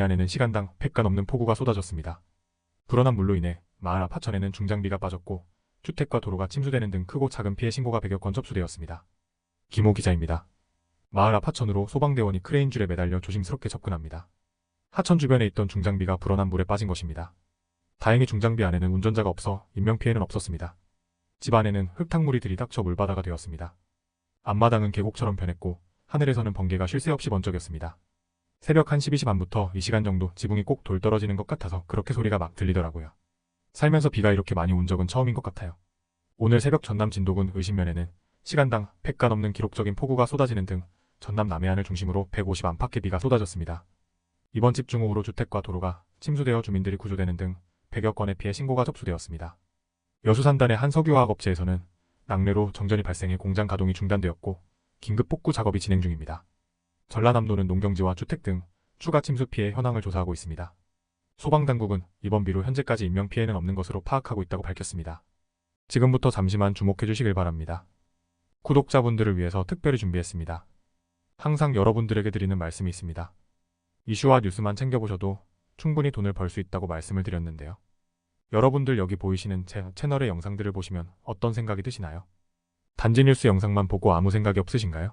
안에는 시간당 100가 넘는 폭우가 쏟아졌습니다. 불어난 물로 인해 마을 앞 하천에는 중장비가 빠졌고 주택과 도로가 침수되는 등 크고 작은 피해 신고가 100여 건 접수되었습니다. 김호 기자입니다. 마을 앞 하천으로 소방대원이 크레인줄에 매달려 조심스럽게 접근합니다. 하천 주변에 있던 중장비가 불어난 물에 빠진 것입니다. 다행히 중장비 안에는 운전자가 없어 인명피해는 없었습니다. 집 안에는 흙탕물이 들이닥쳐 물바다가 되었습니다. 앞마당은 계곡처럼 변했고 하늘에서는 번개가 쉴 새 없이 번쩍였습니다. 새벽 1시 2시 반부터 이 시간 정도 지붕이 꼭 돌 떨어지는 것 같아서 그렇게 소리가 막 들리더라고요. 살면서 비가 이렇게 많이 온 적은 처음인 것 같아요. 오늘 새벽 전남 진도군 의신면에는 시간당 100가 넘는 기록적인 폭우가 쏟아지는 등 전남 남해안을 중심으로 150 안팎의 비가 쏟아졌습니다. 이번 집중호우로 주택과 도로가 침수되어 주민들이 구조되는 등 100여 건의 피해 신고가 접수되었습니다. 여수 산단의 한 석유화학 업체에서는 낙뢰로 정전이 발생해 공장 가동이 중단되었고 긴급 복구 작업이 진행 중입니다. 전라남도는 농경지와 주택 등 추가 침수 피해 현황을 조사하고 있습니다. 소방당국은 이번 비로 현재까지 인명피해는 없는 것으로 파악하고 있다고 밝혔습니다. 지금부터 잠시만 주목해 주시길 바랍니다. 구독자분들을 위해서 특별히 준비했습니다. 항상 여러분들에게 드리는 말씀이 있습니다. 이슈와 뉴스만 챙겨보셔도 충분히 돈을 벌 수 있다고 말씀을 드렸는데요. 여러분들 여기 보이시는 제 채널의 영상들을 보시면 어떤 생각이 드시나요? 단지 뉴스 영상만 보고 아무 생각이 없으신가요?